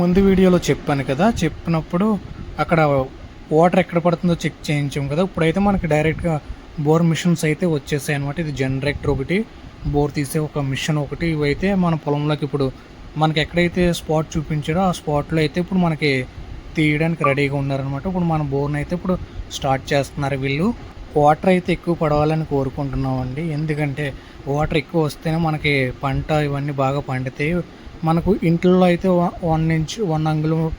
ముందు వీడియోలో చెప్పాను కదా చెప్పినప్పుడు అక్కడ వాటర్ ఎక్కడ పడుతుందో చెక్ చేయించాం కదా. ఇప్పుడైతే మనకి డైరెక్ట్గా బోర్ మిషన్స్ అయితే వచ్చేసాయి అనమాట ఇది జనరేటర్ ఒకటి బోర్ తీసే ఒక మిషన్ ఒకటి. ఇవైతే మన పొలంలోకి ఇప్పుడు మనకి ఎక్కడైతే స్పాట్ చూపించాడో ఆ స్పాట్లో అయితే ఇప్పుడు మనకి తీయడానికి రెడీగా ఉన్నారనమాట ఇప్పుడు మన బోర్ని అయితే ఇప్పుడు స్టార్ట్ చేస్తున్నారు వీళ్ళు. వాటర్ అయితే ఎక్కువ పడవాలని కోరుకుంటున్నామండి. ఎందుకంటే వాటర్ ఎక్కువ వస్తేనే మనకి పంట ఇవన్నీ బాగా పండుతాయి. మనకు ఇంట్లో అయితే వ- వన్ ఇంచ్ వన్ అంగుళం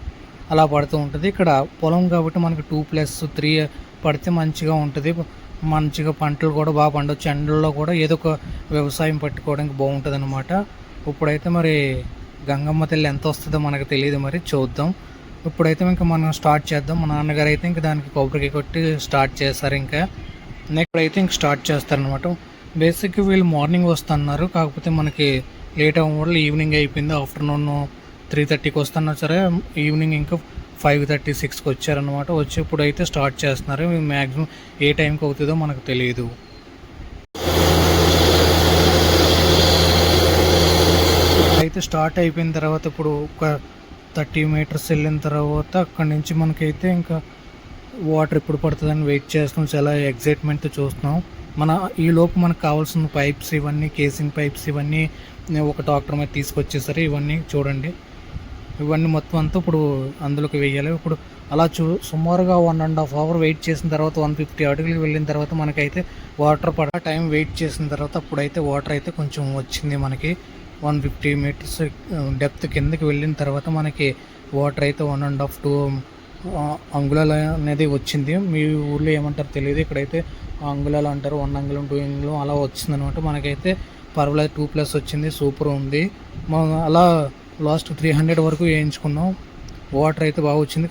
అలా పడుతూ ఉంటుంది. ఇక్కడ పొలం కాబట్టి మనకు టూ ప్లస్ త్రీ పడితే మంచిగా ఉంటుంది. మంచిగా పంటలు కూడా బాగా పండొచ్చు. ఎండల్లో కూడా ఏదో ఒక వ్యవసాయం పట్టుకోవడానికి బాగుంటుంది అనమాట ఇప్పుడైతే మరి గంగమ్మ తల్లి ఎంత వస్తుందో మనకు తెలియదు మరి. చూద్దాం. ఇప్పుడైతే ఇంకా మనం స్టార్ట్ చేద్దాం. మా నాన్నగారు అయితే ఇంకా దానికి కొబ్బరికి కొట్టి స్టార్ట్ చేస్తారు ఇంకా. నెక్స్ట్ అయితే ఇంక స్టార్ట్ చేస్తారనమాట బేసిక్ వీళ్ళు మార్నింగ్ వస్తున్నారు. కాకపోతే మనకి లేట్ అవ్వడం వల్ల ఈవినింగ్ అయిపోయింది ఆఫ్టర్నూన్ త్రీ థర్టీకి వస్తున్నా సరే ఈవినింగ్ ఇంకా ఫైవ్ థర్టీ సిక్స్కి వచ్చారనమాట వచ్చి ఇప్పుడు అయితే స్టార్ట్ చేస్తున్నారు మ్యాక్సిమం ఏ టైంకి అవుతుందో మనకు తెలియదు. అయితే స్టార్ట్ అయిపోయిన తర్వాత ఇప్పుడు ఒక థర్టీ మీటర్స్ వెళ్ళిన తర్వాత అక్కడి నుంచి మనకైతే ఇంకా వాటర్ ఎప్పుడు పడుతుందని వెయిట్ చేస్తున్నాం. చాలా ఎగ్జైట్మెంట్తో చూస్తున్నాం. మన ఈ లోపు మనకు కావాల్సిన పైప్స్ ఇవన్నీ కేసింగ్ పైప్స్ ఇవన్నీ ఒక డాక్టర్ మీద తీసుకొచ్చేసరి ఇవన్నీ చూడండి. ఇవన్నీ మొత్తం అంతా ఇప్పుడు అందులోకి వేయాలి ఇప్పుడు అలా చూ సుమారుగా one and half hour wait చేసిన తర్వాత వన్ ఫిఫ్టీ అడుగులు వెళ్ళిన తర్వాత మనకైతే వాటర్ పడ టైం వెయిట్ చేసిన తర్వాత అప్పుడైతే వాటర్ అయితే కొంచెం వచ్చింది మనకి. వన్ ఫిఫ్టీ మీటర్స్ డెప్త్ కిందకి వెళ్ళిన తర్వాత మనకి వాటర్ అయితే వన్ అండ్ హాఫ్ టూ అంగుళాలు అనేది వచ్చింది. మీ ఊర్లో ఏమంటారు తెలియదు. ఇక్కడైతే అంగుళాలు అంటారు. వన్ అంగుళం టూ అంగుళం అలా వచ్చింది అనమాట మనకైతే పర్వాలేదు. టూ ప్లస్ వచ్చింది. సూపర్ ఉంది. మనం అలా లాస్ట్ త్రీ హండ్రెడ్ వరకు వేయించుకున్నాం. వాటర్ అయితే బాగా వచ్చింది.